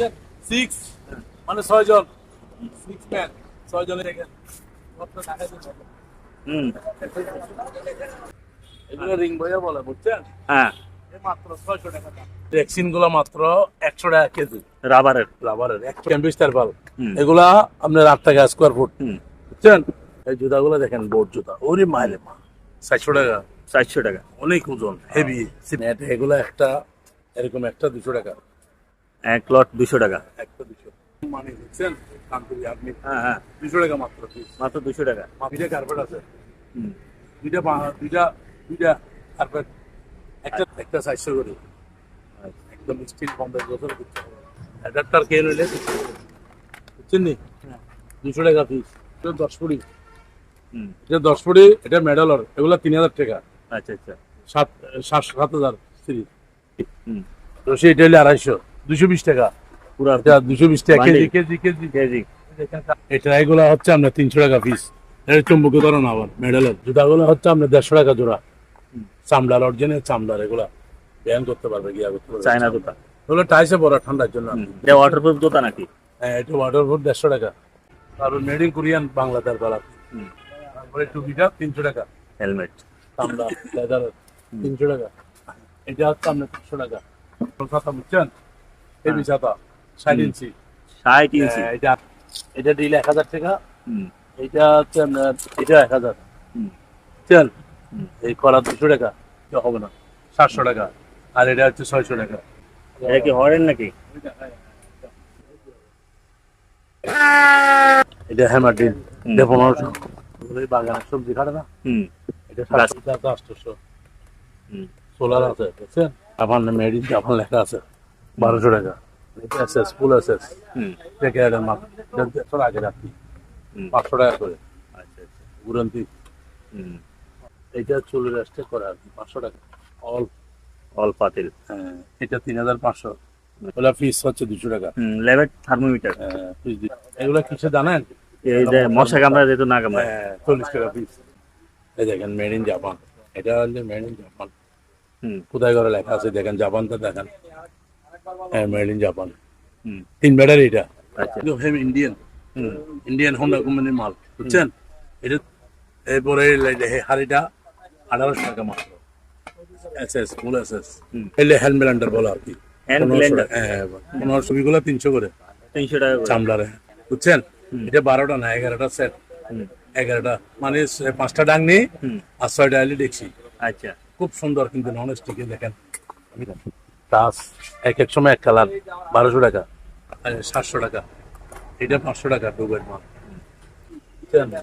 দেখছেন সিক্স মানে ছয় জন। সিক্স ম্যান ছয় জনে। দেখেন। হুম। এগুলো রিং বলে বুঝছেন? হ্যাঁ। মাত্র ভ্যাকসিনগুলো মাত্র একশো টাকা কেজি। রাবারের। রাবারের একশো ক্যাম্পিস তারপাল এগুলা আপনার আট টাকা স্কোয়ার ফুট বুঝছেন? এই জুতাগুলো দেখেন বোর্ড জুতা। ওরে মাইলে মা। চারশো টাকা। চারশো টাকা। অনেক ওজন হেভি এগুলো একটা এরকম একটা দুশো টাকা। এক লট দুশো টাকা। একটা দুশো মানে দেখছেন কানপুরি আপনি? হ্যাঁ হ্যাঁ। দুশো টাকা মাত্র। মাত্র দুশো টাকা। দুইটা কার্পেট আছে? হুম। দুইটা দুইটা দুইটা কার্পেট একটা একটা চারশো করে। একদম স্টিল পঞ্চাশ বছর অ্যাডাপ্টার কে নিলে বুঝছেন নি? দুশো টাকা পিস এটা দশ ফুটি হুম। এটা দশ ফুটি এটা মেডালর এগুলো তিন হাজার টাকা। আচ্ছা আচ্ছা। সাত সাত সাত হাজার সিরিজ। হুম। রশি এটা হলে আড়াইশো। দুশো বিশ টাকা। পুরা দুশো বিশ টাকা কেজি কেজি কেজি। কেজি। এটা এগুলো হচ্ছে আপনার তিনশো টাকা পিস এটা চুম্বক ধরন আবার মেডেলের। জুতাগুলো হচ্ছে আপনার দেড়শো টাকা জোড়া। চামড়ার অরিজিনাল চামড়ার এগুলা। ব্যায়াম করতে পারবে গিয়া করতে পারবে। চায়না জুতা। ওগুলো টাইসে পড়া ঠান্ডার জন্য। এটা ওয়াটারপ্রুফ জুতা নাকি? হ্যাঁ এটা ওয়াটার ফুট দেড়শো টাকা। তারপর মেড ইন কোরিয়ান বাংলাদেশ তারপরে টুপিটা তিনশো টাকা। হেলমেট চামড়া লেদার তিনশো টাকা। এটা হচ্ছে আপনার তিনশো টাকা। বুঝছেন? হেভি ছাতা ষাট ইঞ্চি। ষাট ইঞ্চি। হ্যাঁ, এটা এটা দিলে এক হাজার টাকা। এটা হচ্ছে আপনার এটা এক হাজার। চল। এই কলা দুশো টাকা হবে না। সাতশো টাকা আর এটা হচ্ছে ছয়শো টাকা। এটা কি হরেন নাকি? এটা হ্যামার ডিল এটা পনেরোশো। বাগানের সবজি কাটে না? হুম। এটা। সাতশো টাকা আটশোশো। সোলার আছে বুঝছেন? জাপান মেড ইন জাপান লেখা আছে। বারোশো টাকা। এসএস ফুল এসএস দেখে এটা মাপ। দেড়শো আগে রাখি। পাঁচশো টাকা করে। আচ্ছা আচ্ছা। গুরন্তি এটা চুলের আসতে করে আর কি পাঁচশো টাকা। অল অল পাতিল। হ্যাঁ, এটা তিন হাজার পাঁচশো। ওগুলা ফিস হচ্ছে দুশো টাকা। লেভেট থার্মোমিটার দি- এগুলা কিসে জানেন এই যে মশা কামড়া যেত না কামড়ায়। হ্যাঁ, চল্লিশ টাকা পিস এই দেখেন মেড ইন জাপান এটা হচ্ছে মেড ইন জাপান হুম। কোথায় করে লেখা আছে? দেখেন জাপানটা দেখেন। মেড ইন জাপান তিন ব্যাটারি এটা আচ্ছা হেম ইন্ডিয়ান ইন্ডিয়ান হোন্ডা কোম্পানির মাল বুঝছেন এটা এরপরে হাড়িটা আঠারোশো টাকা মাত্র S S full S S এলে হ্যান্ড ব্লেন্ডার বলো আর কি হ্যান্ড পনেরোশো ব্লেন্ডার টাকা, হ্যাঁ পনেরোশো গুলো তিনশো করে তিনশো টাকা চামড়ারে বুঝছেন এটা বারোটা না এগারোটা সেট এগারোটা মানে পাঁচটা ডাং নেই হুম আর ছয়টা আলি দেখছি আচ্ছা খুব সুন্দর কিন্তু নন স্টিকে দেখেন টাচ এক এক সময় এক কালার বারোশো টাকা। সাতশো টাকা। এটা পাঁচশো টাকা ডুবের মাল।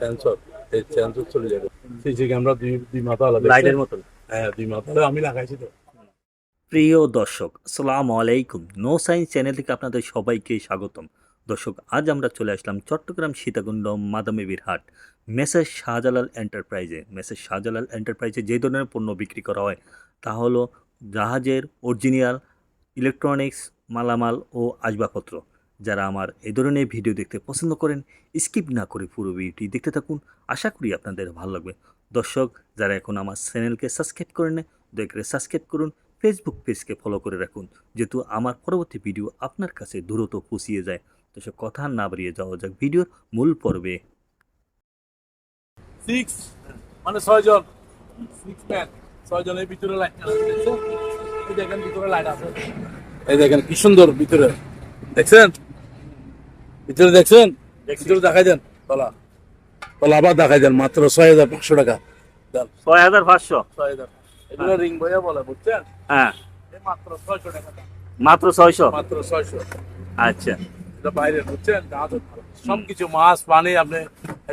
সেন্সর এই সেন্সর চলে যাবে। সিসি ক্যামেরা দুই দুই মাথা আলাদা। লাইটের মতন হ্যাঁ দুই মাথা আমি লাগাইছি তো। প্রিয় দর্শক আসসালামু আলাইকুম। নো সায়েন্স চ্যানেল থেকে আপনাদের সবাইকে স্বাগতম। দর্শক আজ আমরা চলে আসলাম চট্টগ্রাম সীতাকুণ্ড মাদামেবির হাট মেসেজ শাহজালাল এন্টারপ্রাইজে মেসেজ শাহজালাল এন্টারপ্রাইজে যে ধরনের পণ্য বিক্রি করা হয় তা হলো জাহাজের অরিজিনাল ইলেকট্রনিক্স মালামাল ও আসবাবপত্র। যারা আমার এই ধরনের ভিডিও দেখতে পছন্দ করেন স্কিপ না করে পুরো ভিডিওটি দেখতে থাকুন। আশা করি আপনাদের ভালো লাগবে। দর্শক, যারা এখন আমার চ্যানেলকে সাবস্ক্রাইব করে নেয় দয়া করে সাবস্ক্রাইব করুন। ফেসবুক পেজকে ফলো করে রাখুন, যেহেতু আমার পরবর্তী ভিডিও আপনার কাছে দ্রুত পৌঁছিয়ে যায়। তো সে কথা না বাড়িয়ে যাওয়া যাক ভিডিওর মূল পর্বে। সিক্স মানে ছয় জন সিক্স ম্যান ছয় জনের ভিতরে লাইট এই দেখেন ভিতরে লাইট আছে। এই দেখেন কি সুন্দর ভিতরে। দেখছেন? ভিতরে দেখছেন? ভিতরে দেখাই দেন তলা। তলা আবার দেখাই দেন মাত্র ছয় হাজার পাঁচশো টাকা। ছয় হাজার পাঁচশো? ছয় হাজার এগুলো রিং বইয়া বলে বুঝছেন? হ্যাঁ। মাত্র ছয়শো টাকা মাত্র ছয়শো? মাত্র ছয়শো। আচ্ছা। এটা বাইরে বুঝছেন? সব কিছু মাছ পানি আপনি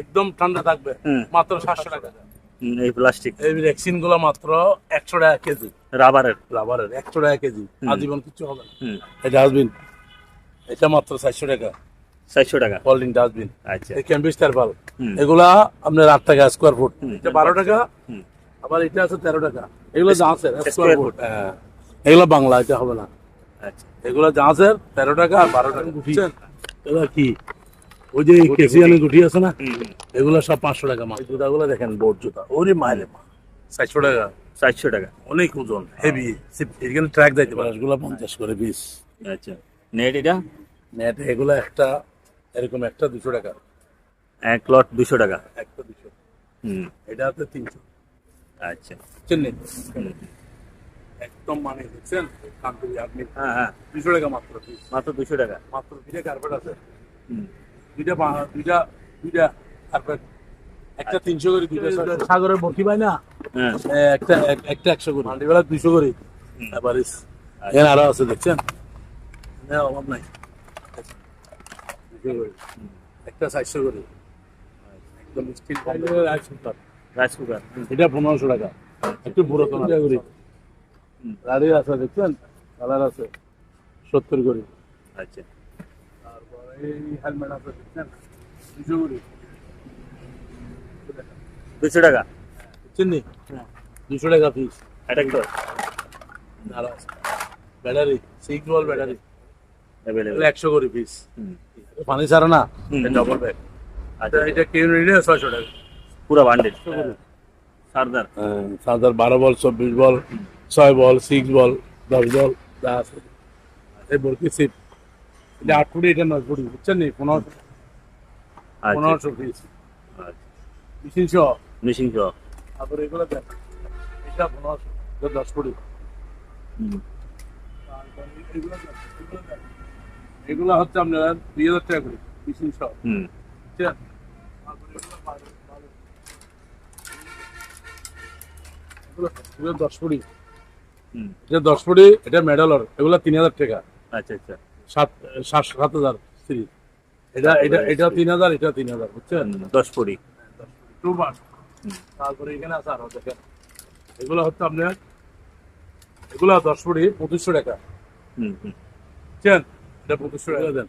একদম ঠান্ডা থাকবে। মাত্র সাতশো টাকা এই প্লাস্টিক এই ভ্যাকসিনগুলো মাত্র একশো টাকা কেজি। রাবারের রাবারের একশো টাকা কেজি। আজীবন কিছু হবে না। এই ডাস্টবিন এটা মাত্র চারশো টাকা। চারশো টাকা। ফোল্ডিং ডাস্টবিন আচ্ছা। এই ক্যাম্পিস টারপাল এগুলা আপনার আট টাকা স্কোয়ার ফুট এটা বারো টাকা। আবার এটা আছে তেরো টাকা। এগুলো জাহাজের Square স্কোয়ার ফুট হ্যাঁ। এগুলো বাংলা এটা হবে না। আচ্ছা। এগুলো জাহাজের তেরো টাকা আর বারো টাকা। বুঝছেন এগুলো কি? ওই যে কেসিয়ানি গুটি আছে না। এগুলো সব পাঁচশো টাকা মাল। জুতাগুলো দেখেন বোর্ড জুতা। ওরে মাইলে মা। চারশো টাকা। চারশো টাকা। অনেক ওজন হেভি এখানে ট্র্যাক যাইতে পারে। এগুলো পঞ্চাশ করে পিস আচ্ছা। নেট এটা? নেট এগুলো একটা এরকম একটা দুশো টাকা। এক লট দুশো টাকা। একটা দুশো। হুম। এটা হচ্ছে তিনশো। আচ্ছা। চেন্নাই একদম মানে দেখছেন? কান্টুরি আপনি হ্যাঁ হ্যাঁ। দুশো টাকা মাত্র। মাত্র দুশো টাকা। মাত্র দুইটা কার্পেট আছে হুম। দুইটা দুইটা দুইটা একটা তিনশো করে দুইটা সাগরের বটি পাই না? হ্যাঁ। একটা একটা একশো করে। দুইশো করে। এবার এখানে আরও আছে দেখছেন? অভাব নাই। একটা চারশো করে। একদম steel rice cooker rice cooker এটা পনেরোশো টাকা। একটু করি। আছে দেখছেন? কালার আছে। সত্তর করে। আচ্ছা। এই হেলমেট আছে দেখছেন? দুশো করে দুশো টাকা? বুঝছেন নি? দুশো টাকা পিস আর আছে। Battery six ball battery available একশো করে পিস পানি ছাড়া না? ডবল ব্যাগ আচ্ছা। এটা কেউ নিলে ছয়শো টাকা? পুরো বান্ডেল সারদার সাদার বারো বল চব্বিশ বল ছয় বল সিক্স বল দশ বল যা আছে। এই বলকি সিপ এটা আট ফুটি এটা নয় ফুটি বুঝছেন নি? পনেরো পনেরোশো পিস মেশিন সহ তারপরে এগুলো দেন এটা পনেরোশো এটা দশ ফুটি এগুলো হচ্ছে আপনার দুই হাজার টাকা করে এগুলো দশ ফুটি এটা দশ ফুটি এটা মেডালর এগুলো তিন হাজার টাকা। আচ্ছা আচ্ছা। সাত সাত সাত হাজার সিরিজ। এটা এটা এটা তিন হাজার এটা তিন হাজার বুঝছেন? দশ পড়ি টু হুম। তারপরে এখানে আছে আরও দেখেন। এগুলো হচ্ছে আপনার এগুলো দশ ফুটি পঁচিশশো টাকা। হুম হুম। বুঝছেন? এটা পঁচিশশো টাকা। দেন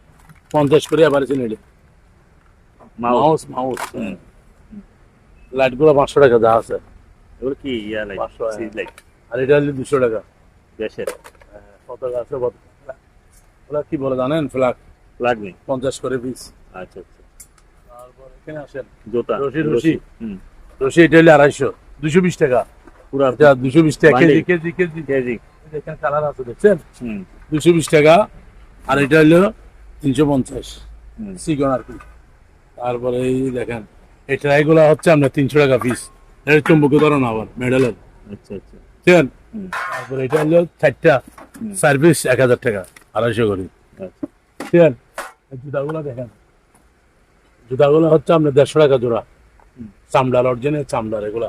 পঞ্চাশ করে আবার এসে নিলে মাউস। Mouse mouse. হুম। লাইট পাঁচশো টাকা যা আছে। এগুলো কি ইয়া লাইট? হ্যাঁ। আর এটা হলে দুশো টাকা। গ্যাসের। কত আছে কত ওরা কি বলে জানেন? ফ্লাগ। লাগবে পঞ্চাশ করে পিস আচ্ছা আচ্ছা। তারপর এখানে আসেন। জোতা। রশি, রশি। হুম। রশি এটা হলে আড়াইশো। দুশো বিশ টাকা। পুরা দুশো বিশ টাকা। Kg kg kg. কেজি। এখানে কালার আছে দেখছেন? হুম। দুশো বিশ টাকা। আর এটা হলো তিনশো পঞ্চাশ। সিগন আর কি। তারপরে এই দেখেন এই ট্রাইগুলো হচ্ছে আপনার তিনশো টাকা পিস এটা চুম্বকীয় ধরন আবার মেডেলের। আচ্ছা আচ্ছা। বুঝছেন হুম। তারপরে এটা হলো চারটা সার্ভিস এক হাজার টাকা। আড়াইশো করে। আচ্ছা। বুঝছেন এই জুতাগুলো দেখেন। জুতাগুলো হচ্ছে আপনার দেড়শো টাকা জোড়া। চামড়ার অরিজিনাল চামড়ার এগুলা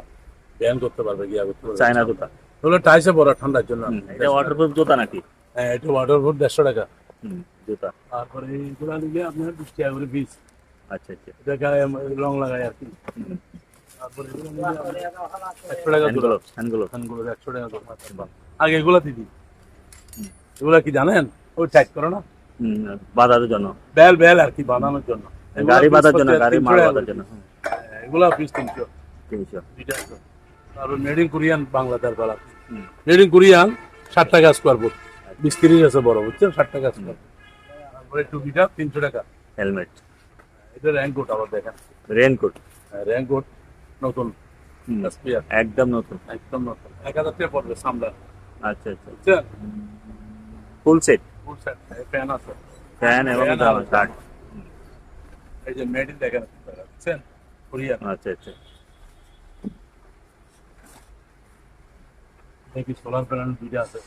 ব্যান করতে পারবে গিয়া করতে পারবে। চায়না জোতা। এগুলো টাইসে বড় ঠান্ডার জন্য। এটা ওয়াটারপ্রুফ জোতা নাকি? হ্যাঁ এটা ওয়াটার প্রুফ দেড়শো টাকা। জোতা। তারপরে এইগুলা নিলে আপনার বিশ টাকা করে পিস আচ্ছা আচ্ছা। এটা গায়ে রং লাগায় আর কি। তারপরে এগুলো একশো টাকা হ্যান্ডগ্লোভ হ্যান্ডগ্লোভ। ফ্যানগুলো একশো টাকা আগে এগুলা দিদি এগুলা কি জানেন? ওই টাইট করো না। বাজারের জন্য। বেল বেল আর কি বানানোর জন্য। গাড়ি piece বাঁধার জন্য গাড়ি 300 মাল বাঁধার জন্য। হ্যাঁ, এগুলা পিস তিনশো। তিনশো। তারপর মেড ইন কোরিয়ান বাংলাদেশ বেলা। মেড ইন কোরিয়ান ষাট টাকা স্কোয়ার ফুট তিরিশ আছে বড় বুঝছেন? ষাট টাকা স্কোয়ার তারপরে টুপিটা তিনশো টাকা। হেলমেট এটা র্যাঙ্কোট আবার দেখেন। রেনকোট র্যাঙ্কোট নতুন। একদম নতুন। একদম নতুন। এক হাজার টাকা পড়বে সামলার। আচ্ছা আচ্ছা। Full set full set fan আছে। ফ্যান এবং আর শার্ট এই যে মেড ইন দেখেন বুঝছেন? কোরিয়ান আচ্ছা আচ্ছা। দেখি সোলার প্যানেল দুইটা আছে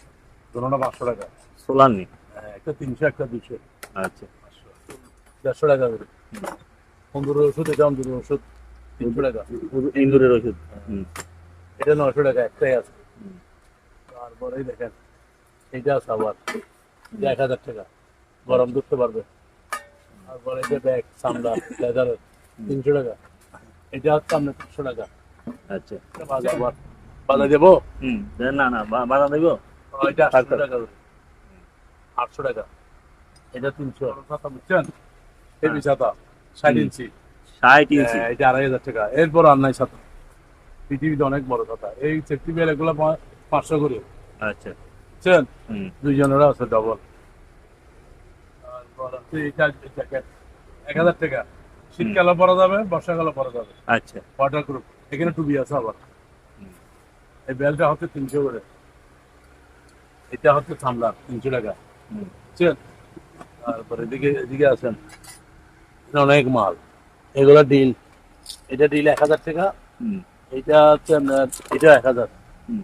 দুটোটা পাঁচশো টাকা। সোলার নেই? হ্যাঁ, একটা তিনশো একটা দুশো আচ্ছা। দেড়শো টাকা করে। পনেরো ওষুধ এটা অন্তর ওষুধ তিনশো টাকা। ইন্দুরের ওষুধ হুম। এটা নশো টাকা একটাই আছে। তারপরেই দেখেন এইটা আছে আবার। এটা এক হাজার টাকা। গরম ধরতে পারবে। এটা ব্যাগ সামলা লেদারের তিনশো টাকা। এটা হচ্ছে আপনার তিনশো টাকা। আচ্ছা। এটা বাজা দেবো? হুম না না দেব? এটা আটশো। টাকা। আটশো টাকা। এটা তিনশো। ছাতা বুঝছেন? হেভি ছাতা ষাট ইঞ্চি। ষাট ইঞ্চি। হ্যাঁ, এটা আড়াই হাজার টাকা। এরপর আর নাই ছাতা। পৃথিবীতে অনেক বড় কথা এই সেফটি বেল এগুলো পাঁচশো করে। আচ্ছা। বুঝছেন হুম দুইজনেরও আছে ডবল এক হাজার টাকা শীতকালে পরা যাবে বর্ষাকালে পরা যাবে আচ্ছা ওয়াটার এখানে টুবি আছে আবার এই বেলটা হচ্ছে তিনশো করে এটা হচ্ছে সামলার তিনশো টাকা বুঝছেন আর তারপরে এদিকে এদিকে আছেন অনেক মাল এগুলো ডিল এটা ডিল এক হাজার টাকা হুম এটা হচ্ছে এটা এক হাজার হুম।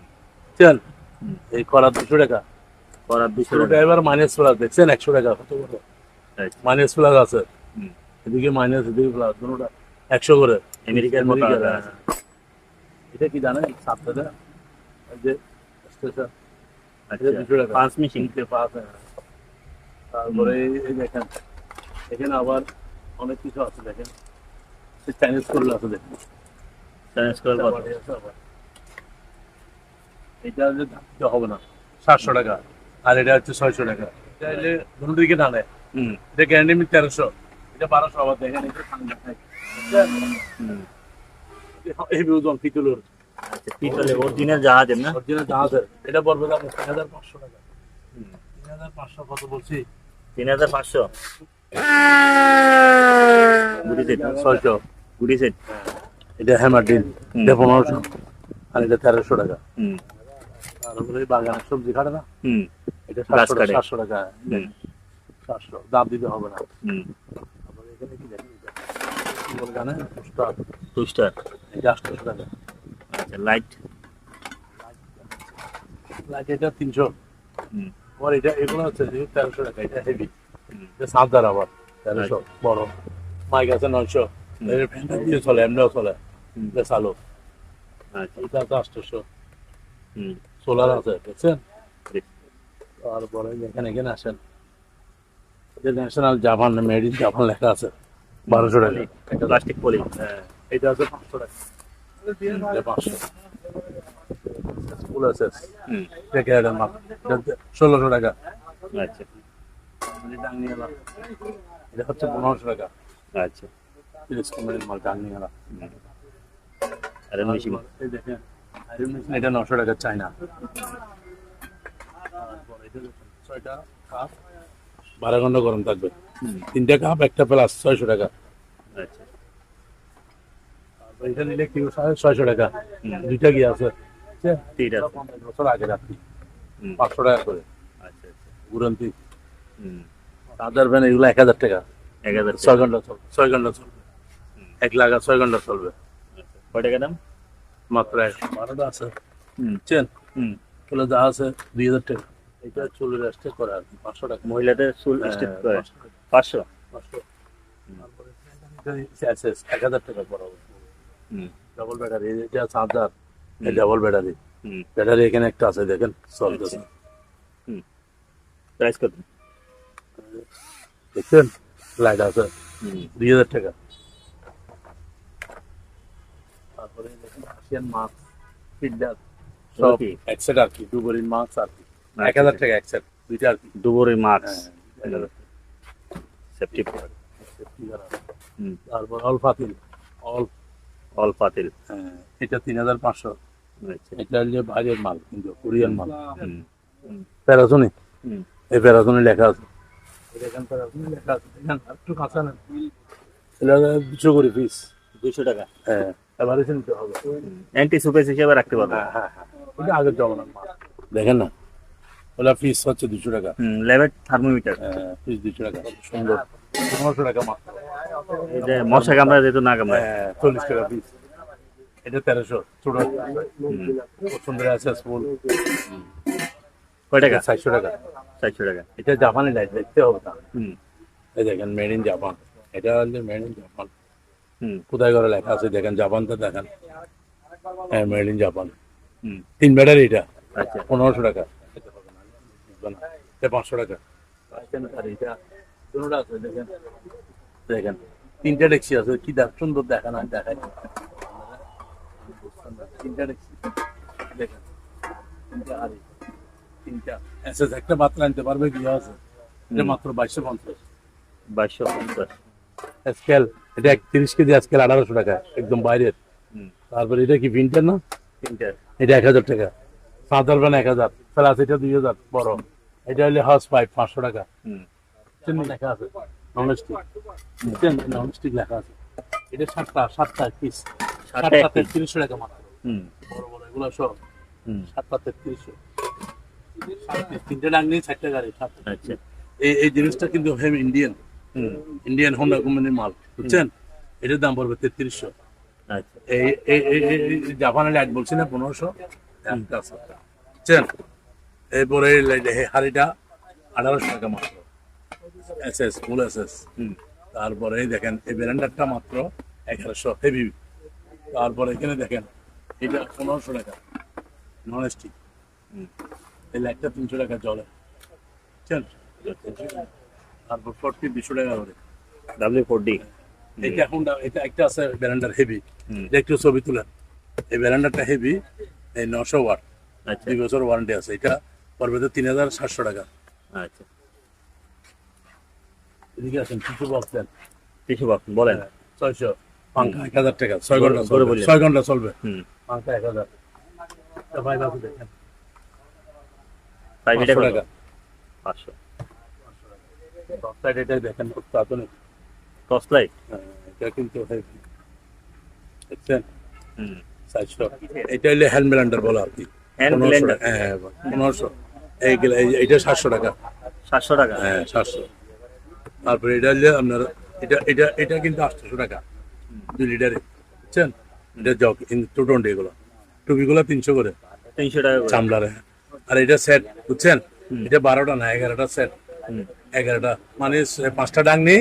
এই করা দুশো টাকা। করার দুশো ছোট ড্রাইভার মাইনাস প্লাস দেখছেন? একশো টাকা। কত বড়? আচ্ছা। মাইনাস প্লাস আছে। এদিকে মাইনাস এদিকে প্লাস দুটোটা একশো করে। আমেরিকার মতো। এটা কি জানেন? সাতটা যে আচ্ছা। দুশো টাকা। পাঁচ মিশিং তিনটে পাঁচ হ্যাঁ। তারপরে এই- দেখেন এখানে আবার অনেক কিছু আছে দেখেন। চাইনিজ করলে আছে দেখেন। করার কত বাড়ি আছে আবার। এটা দাম হবে না। সাতশো টাকা। আর এটা হচ্ছে ছয়শো টাকা। এটা হলে দুটো দিকে এটা গ্যারান্টি মিল তেরোশো। এটা বারোশো আবার দেখেন এই বিউজন পিতুলোর। আচ্ছা পিতলে অরিজিনাল জাহাজের না? অরিজিনাল জাহাজের এটা পড়বে দাম তিন হাজার পাঁচশো টাকা। তিন হাজার পাঁচশো কত বলছি? তিন হাজার পাঁচশো? গুড়ি সেট। ছয়শো। গুড়ি সেট। এটা হ্যামার ডিল এটা পনেরোশো। আর এটা তেরোশো টাকা। হুম। তারপরে এই সবজি খাটে না? এটা সাতশো সাতশো টাকা। সাতশো। দাম দিতে হবে না। তারপরে এখানে কি এটা টাকা আচ্ছা লাইট। লাইট এটা তিনশো। হুম। আবার এটা এগুলো হচ্ছে যে তেরোশো টাকা এটা হেভি এটা সাতদার আবার তেরোশো বড়। মাইক আছে নয়শো। দিয়ে চলে এমনিও চলে। এটা চালু। আচ্ছা। এটা আছে আটশোশো। হুম। সোলার আছে দেখছেন তারপরে এখানে এখানে আসেন। এটা national Japan made in Japan লেখা আছে বারোশো টাকা। প্লাস্টিক পলি হ্যাঁ এটা আছে পাঁচশো টাকা। পাঁচশো। স্কুল আছে। দেখে এটা মাপ ষোলোশো টাকা। আচ্ছা। এটা এটা হচ্ছে পনেরোশো টাকা। আচ্ছা। তিরিশ কোম্পানির মাল হুম। আর এই দেখেন। এটা নশো টাকা দেখেন, ছয়টা কাপ বারো ঘণ্টা গরম থাকবে। তিনটা কাপ একটা প্লাস ছয়শো টাকা। আচ্ছা। এটা নিলে কি ছয়শো টাকা। দুইটা কি আছে? ঠিক আছে। বছর আগে রাখি। পাঁচশো টাকা করে। আচ্ছা আচ্ছা। গুরান্তি চার্জার ফ্যান এগুলো এক হাজার টাকা। এক হাজার ছয় ঘণ্টা চলবে। ছয় ঘণ্টা চলবে। এক লাখ ছয় ঘণ্টা চলবে। আচ্ছা। কয় টাকা দাম? মাত্র এক। বারোটা আছে। হুম। এগুলো যা আছে দুই হাজার টাকা। এটা চুলের আসতে করে আর পাঁচশো টাকা। মহিলাদের চুল হ্যাঁ, করে। পাঁচশো পাঁচশো? এক হাজার টাকা হুম। ডাবল ব্যাটারি এটা চার্জার হুম। ডাবল ব্যাটারি হুম। ব্যাটারি এখানে একটা আছে দেখেন চলতেছে। হুম। প্রাইস কত? দেখছেন? লাইট আছে। দুই হাজার টাকা। তারপরে দেখেন আসিয়ান মাছ ফিল্টার সব কি? এক সেট আর কি। দুবরির মাছ আর কি। এক হাজার টাকা এক সেট দুইটা আর কি। দুপুরে মাছ। সেফটি তারপর অল ফাতিল অল অল পাতিল হ্যাঁ, এটা তিন হাজার পাঁচশো। আচ্ছা। এটা হচ্ছে বাইরের মাল কিন্তু কোরিয়ান মাল। হুম। হুম। প্যারাসোনিক এই প্যারাসোনিক লেখা আছে। লেখা আছে। একটু কাঁচা এটা দুশো করে পিস দুশো টাকা। হ্যাঁ। এবারে নিতে হবে। অ্যান্টি সুপেস হিসেবে রাখতে পারব। হ্যাঁ হ্যাঁ হ্যাঁ। আগের জমানার মাল দেখেন না ওটা পিস হচ্ছে দুশো টাকা। হুম লেভেট থার্মোমিটার পিস দুশো টাকা সুন্দর। পনেরোশো টাকা মাত্র এই মশা কামড়া যেত না কামড়া হ্যাঁ চল্লিশ টাকা পিস এটা তেরোশো ছোট। সুন্দর আছে ফুল কয় টাকা? চারশো টাকা। চারশো টাকা। এটা জাপানি লাইট দেখতে হবে হুম। এই দেখেন মেড ইন জাপান এটা হচ্ছে মেড ইন জাপান হুম কোথায় করে লেখা আছে দেখেন জাপানটা দেখেন। হ্যাঁ মেড ইন জাপান হুম। তিন ব্যাটারি এটা। আচ্ছা। পনেরোশো টাকা। পাঁচশো টাকা। দেখেন। দেখেন তিনটা ট্যাক্সি আছে কি দেখ সুন্দর দেখা না দেখায় তিনটা ট্যাক্সি দেখেন তিনটা এসএস একটা বাতলা আনতে পারবে কি আছে। এটা মাত্র বাইশশো পঞ্চাশ। বাইশশো পঞ্চাশ। স্কেল। এটা একত্রিশ কেজি স্কেল আঠারোশো টাকা একদম বাইরের। তারপরে এটা কি প্রিন্টার না? এটা এক হাজার টাকা। প্যান এক হাজার। প্লাস এটা দুই হাজার বড়। এটা হলে হাউস পাইপ পাঁচশো টাকা। লেখা আছে। ননস্টিক লেখা আছে। এটা সাতটা সাতটা পিস সাতটা তেত্রিশশো টাকা মাত্র। হুম। বড় বড় এগুলো সব। হুম। সাতটা তেত্রিশশো। তিনটে ডাং নিয়ে চারটে গাড়ি আচ্ছা। এই এই জিনিসটা কিন্তু হেম ইন্ডিয়ান ইন্ডিয়ান হোন্ডা কোম্পানির মাল বুঝছেন? এটার দাম পড়বে তেত্রিশশো। আচ্ছা। জাপানের লাইট বলছি না পনেরোশো। বুঝছেন? এরপরে হাড়িটা আঠারোশো টাকা মাত্র। S S full S S হুম। তারপরে এই দেখেন এই ব্যালেন্ডারটা মাত্র এগারোশো হেভি তারপরে এখানে দেখেন এটা পনেরোশো টাকা। নন হুম। এই লাইটটা তিনশো টাকা জলে। বুঝছেন? তারপর ফোরটি দুশো টাকা করে। ডাব্লিউ ফোর ডি এটা এখন এটা একটা আছে ব্যালেন্ডার হেভি। একটু ছবি তুলেন। এই ব্যালেন্ডারটা হেভি এই নশো ওয়াট। আচ্ছা। দুই বছর ওয়ারেন্টি আছে। এটা পড়বে তো তিন হাজার সাতশো টাকা। আচ্ছা। এদিকে আসেন কিছু বলছেন কিছু বলুন। বলেন ছয়শো। পাঙ্খা এক হাজার টাকা ছয় ঘণ্টা। ছয় ঘণ্টা চলবে। পাঙ্খা এক হাজার। দেখেন। ফাইভ পাঁচশো। পাঁচশো সাইড এটাই দেখেন খুব আধুনিক টর্চ লাইট হ্যাঁ, এটা কিন্তু। দেখছেন? এটা হলে হ্যান্ড ব্লেন্ডার বলো আর কি। পনেরোশো হ্যাঁ পনেরোশো। এই- সাতশো টাকা। সাতশো টাকা? হ্যাঁ সাতশো। তারপরে এটা হলে আপনার এটা এটা এটা কিন্তু আটশোশো টাকা। দুই লিটারে বুঝছেন? এটা জগ টু টোয়েন্টি এগুলো। টুপিগুলো তিনশো করে। তিনশো টাকা চামড়ারে আর এটা সেট বুঝছেন? এটা বারোটা না এগারোটা সেট হুম। এগারোটা। মানে পাঁচটা ডাংনি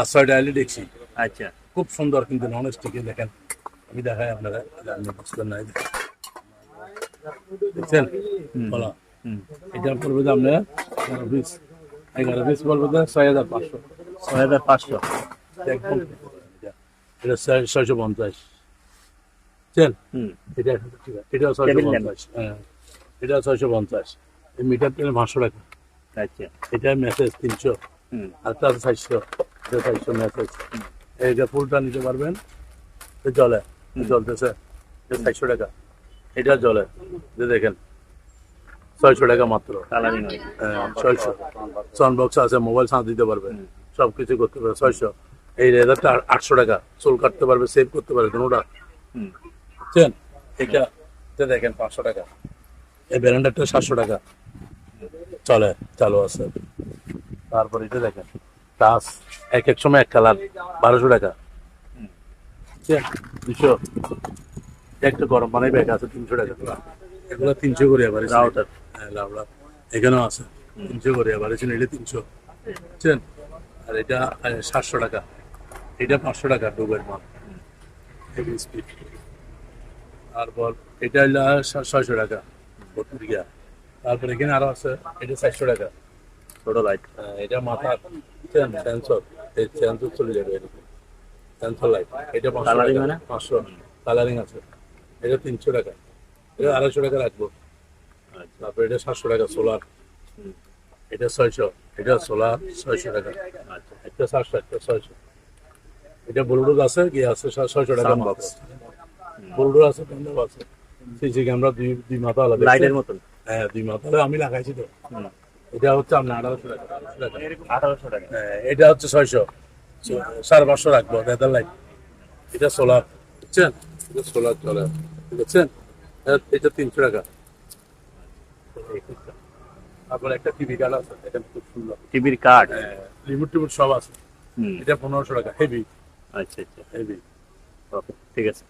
আর ছয়টা আইলে দেখছি। আচ্ছা। খুব সুন্দর কিন্তু নন স্টিকে দেখেন। আমি দেখাই আপনারা। আপনি বুঝবেন না। দেখছেন? বলো। এটা পড়বে যে আপনার এগারো পিস এগারো পিস পড়বে যে ছয় হাজার পাঁচশো। ছয় হাজার পাঁচশো। একদম। এটা ছয়শো পঞ্চাশ। বুঝছেন? এটা এটাও ছয়শো পঞ্চাশ। হ্যাঁ। এটা ছয়শো পঞ্চাশ। এই মিটার তেলে পাঁচশো টাকা। আচ্ছা এটা মেসেজ তিনশো। আর তার চারশো। এটা চারশো মেসেজ এইটা ফুলটা নিতে পারবেন জলে। জ্বলতেছে। চারশো টাকা। এটা জলে যে দেখেন ছয়শো টাকা মাত্র। হয়। ছয়শো। সাউন্ড আছে মোবাইল সাউন্ড দিতে পারবে। সব কিছু করতে পারবে ছয়শো। এই রেজারটা আটশো টাকা। চুল কাটতে পারবে সেভ করতে পারবে কোনোটা বুঝছেন? এটা এটা দেখেন পাঁচশো টাকা। এই ব্যালেন্ডারটা সাতশো টাকা। চলে চালু আছে। তারপর এটা দেখেন টাচ এক এক সময় এক কালার বারোশো টাকা। দুশো একটা গরম পানি ব্যাগ আছে তিনশো টাকা। এগুলো তিনশো করে আবার রাউটার হ্যাঁ লাউড়া এখানেও আছে তিনশো করে আবার এসে নিলে তিনশো। বুঝছেন আর এটা সাতশো টাকা। এটা পাঁচশো টাকা ডুবের মাল। স্পিড তারপর এটা হলো ছয়শো টাকা। তারপর এখানে আরও আছে এটা চারশো টাকা ছোট লাইট এটা মাথার সেন্সর এই সেন্সর চলে যাবে এরকম। সেন্সর লাইট এটা পাঁচশো মানে? পাঁচশো। কালারিং আছে এটা তিনশো টাকা। এটা আড়াইশো টাকা রাখব। আচ্ছা। তারপর এটা সাতশো টাকা সোলার এটা ছয়শো এটা সোলার ছয়শো টাকা। আচ্ছা। একটা সাতশো একটা ছয়শো। এটা ব্লুটুথ আছে কি আছে ছয়শো টাকা box. আছে প্যান্ডেল আছে। সিসি ক্যামেরা দুই দুই মাথা আলাদা। লাইটের মতন? হ্যাঁ দুই আমি লাগাইছি তো। এটা হচ্ছে আপনার আঠারোশো টাকা। আঠারোশো টাকা। হ্যাঁ, এটা হচ্ছে ছয়শো। সাড়ে পাঁচশো রাখব লাইট এটা সোলার বুঝছেন? এটা সোলার চলে। বুঝছেন? এটা- এটা তিনশো টাকা। তারপর একটা টিভি কার্ড আছে এটা খুব সুন্দর। টিভির কার্ড রিমোট টিমোট সব আছে। এটা পনেরোশো টাকা হেভি আচ্ছা আচ্ছা। হেভি ওকে ঠিক আছে।